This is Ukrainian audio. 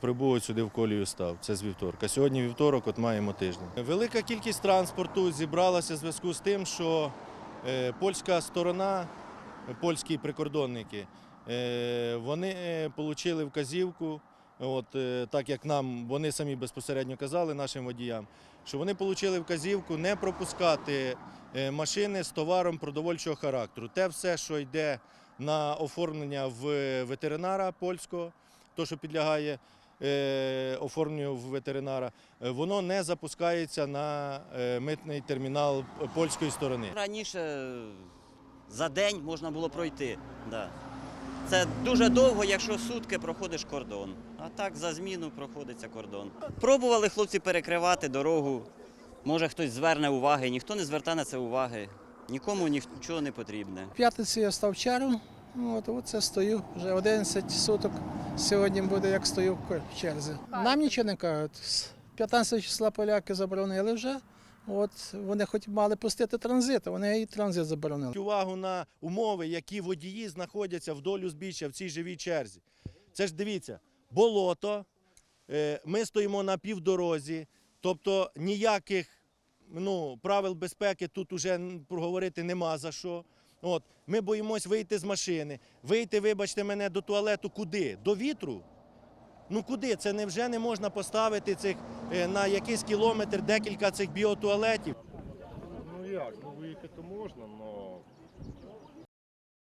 Прибув сюди в колію став. Це з вівторка. Сьогодні вівторок, от маємо тиждень. Велика кількість транспорту зібралася в зв'язку з тим, що е, польська сторона, е, польські прикордонники, е, вони отримали вказівку. От е, так як нам вони самі безпосередньо казали нашим водіям, що вони отримали вказівку не пропускати е, машини з товаром продовольчого характеру. Те все, що йде на оформлення в ветеринара польського, то що підлягає е, оформленню в ветеринара, е, воно не запускається на е, митний термінал польської сторони. Раніше за день можна було пройти. Да. Це дуже довго, якщо сутки проходиш кордон. А так за зміну проходиться кордон. Пробували хлопці перекривати дорогу. Може хтось зверне уваги, ніхто не звертає на це уваги. Нікому нічого не потрібне. В п'ятницю я став чергу. От, оце стою вже 11 суток. Сьогодні буде як стою в черзі. Нам нічого не кажуть. 15 числа поляки заборонили вже. От вони хоч мали пустити транзит, а вони і транзит заборонили. Увагу на умови, які водії знаходяться вдоль узбіччя в цій живій черзі. Це ж дивіться, болото, е, ми стоїмо на півдорозі, тобто ніяких ну, правил безпеки тут уже проговорити нема за що. От, ми боїмось вийти з машини. Вийти, вибачте мене, до туалету куди? До вітру? Ну куди? Це невже не можна поставити цих е, на якийсь кілометр декілька цих біотуалетів? Ну як, ну виїхати можна, але